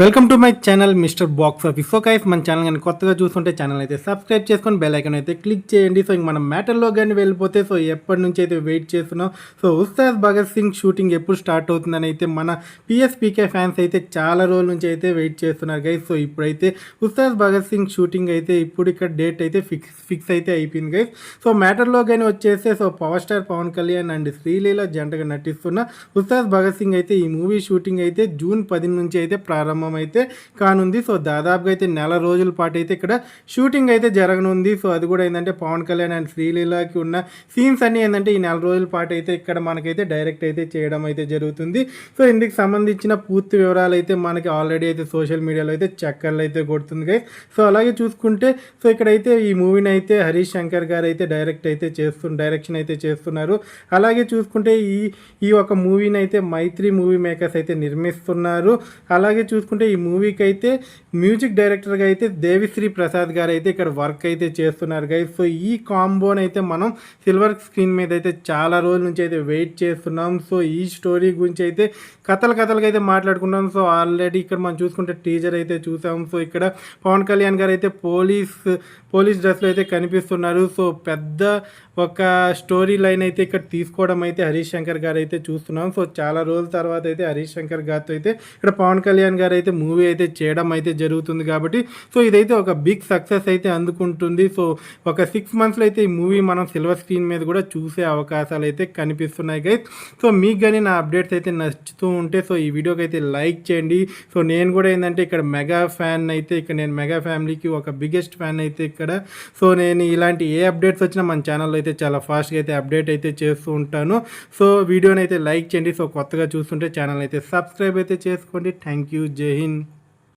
Welcome to my channel mister box office. So guys మన channel కానీ కొత్తగా చూస్తుంటే ఛానల్ అయితే సబ్స్క్రైబ్ చేసుకొని బెల్ ఐకన్ అయితే క్లిక్ చేయండి. సో ఇంక మనం మ్యాటర్లో కానీ వెళ్ళిపోతే సో ఎప్పటి నుంచి అయితే వెయిట్ చేస్తున్నాం సో ఉస్తాద్ భగత్ సింగ్ షూటింగ్ ఎప్పుడు స్టార్ట్ అవుతుందని అయితే మన పిఎస్పీకే ఫ్యాన్స్ అయితే చాలా రోజుల నుంచి అయితే వెయిట్ చేస్తున్నారు గైస్ సో ఇప్పుడైతే ఉస్తాద్ భగత్ సింగ్ షూటింగ్ అయితే ఇప్పుడు ఇక్కడ డేట్ అయితే ఫిక్స్ ఫిక్స్ అయితే అయిపోయింది గైస్ సో మ్యాటర్లో కానీ వచ్చేస్తే so power star Pawan Kalyan and Sreeleela జంటగా నటిస్తున్న ఉస్తాద్ భగత్ సింగ్ అయితే ఈ మూవీ షూటింగ్ అయితే జూన్ పది నుంచి అయితే ప్రారంభం అయితే కానుంది. సో దాదాపుగా అయితే నెల రోజుల పాటు అయితే ఇక్కడ షూటింగ్ అయితే జరగనుంది. సో అది కూడా ఏంటంటే పవన్ కళ్యాణ్ అండ్ శ్రీలీలకి ఉన్న సీన్స్ అన్ని ఏంటంటే ఈ నెల రోజుల పాటు అయితే ఇక్కడ మనకైతే డైరెక్ట్ అయితే చేయడం అయితే జరుగుతుంది. సో ఇందుకు సంబంధించిన పూర్తి వివరాలు అయితే మనకి ఆల్రెడీ అయితే సోషల్ మీడియాలో అయితే చక్కర్లు అయితే కొడుతుంది guys. సో అలాగే చూసుకుంటే సో ఇక్కడైతే ఈ మూవీని అయితే హరీష్ శంకర్ గారు అయితే డైరెక్ట్ అయితే చేస్తు డైరెక్షన్ అయితే చేస్తున్నారు. అలాగే చూసుకుంటే ఈ ఈ ఒక మూవీని అయితే మైత్రి మూవీ మేకర్స్ అయితే నిర్మిస్తున్నారు. అలాగే చూసుకుంటే ఈ మూవీకి అయితే మ్యూజిక్ డైరెక్టర్గా అయితే దేవిశ్రీ ప్రసాద్ గారు అయితే ఇక్కడ వర్క్ అయితే చేస్తున్నారు గైస్ సో ఈ కాంబోని అయితే మనం సిల్వర్ స్క్రీన్ మీద అయితే చాలా రోజుల నుంచి అయితే వెయిట్ చేస్తున్నాం. సో ఈ స్టోరీ గురించి అయితే కథలు కథలుగా అయితే మాట్లాడుకున్నాం సో ఆల్రెడీ ఇక్కడ మనం చూసుకుంటే టీజర్ అయితే చూసాం. సో ఇక్కడ పవన్ కళ్యాణ్ గారు అయితే పోలీస్ పోలీస్ డ్రెస్లో అయితే కనిపిస్తున్నారు. సో పెద్ద ఒక స్టోరీ లైన్ అయితే ఇక్కడ తీసుకోవడం అయితే హరీష్ శంకర్ గారు అయితే చూస్తున్నాం. సో చాలా రోజుల తర్వాత అయితే హరీష్ శంకర్ గారితో అయితే ఇక్కడ పవన్ కళ్యాణ్ గారు అయితే మూవీ అయితే చేయడం అయితే జరుగుతుంది కాబట్టి సో ఇదైతే ఒక బిగ్ సక్సెస్ అయితే అందుకుంటుంది. సో ఒక సిక్స్ మంత్స్లో అయితే ఈ మూవీ మనం సిల్వర్ స్క్రీన్ మీద కూడా చూసే అవకాశాలు అయితే కనిపిస్తున్నాయి గైస్ సో మీకు కానీ నా అప్డేట్స్ అయితే నచ్చుతూ ఉంటే సో ఈ వీడియోకి అయితే లైక్ చేయండి. సో నేను కూడా ఏంటంటే ఇక్కడ మెగా ఫ్యాన్ అయితే ఇక్కడ నేను మెగా ఫ్యామిలీకి ఒక బిగ్గెస్ట్ ఫ్యాన్ అయితే ఇక్కడ. సో నేను ఇలాంటి ఏ అప్డేట్స్ వచ్చినా మన ఛానల్లో అయితే చాలా ఫాస్ట్గా అయితే అప్డేట్ అయితే చేస్తూ ఉంటాను. సో వీడియోని అయితే లైక్ చేయండి. సో కొత్తగా చూస్తుంటే ఛానల్ అయితే సబ్స్క్రైబ్ అయితే చేసుకోండి. థ్యాంక్ యూ జై Hüseyin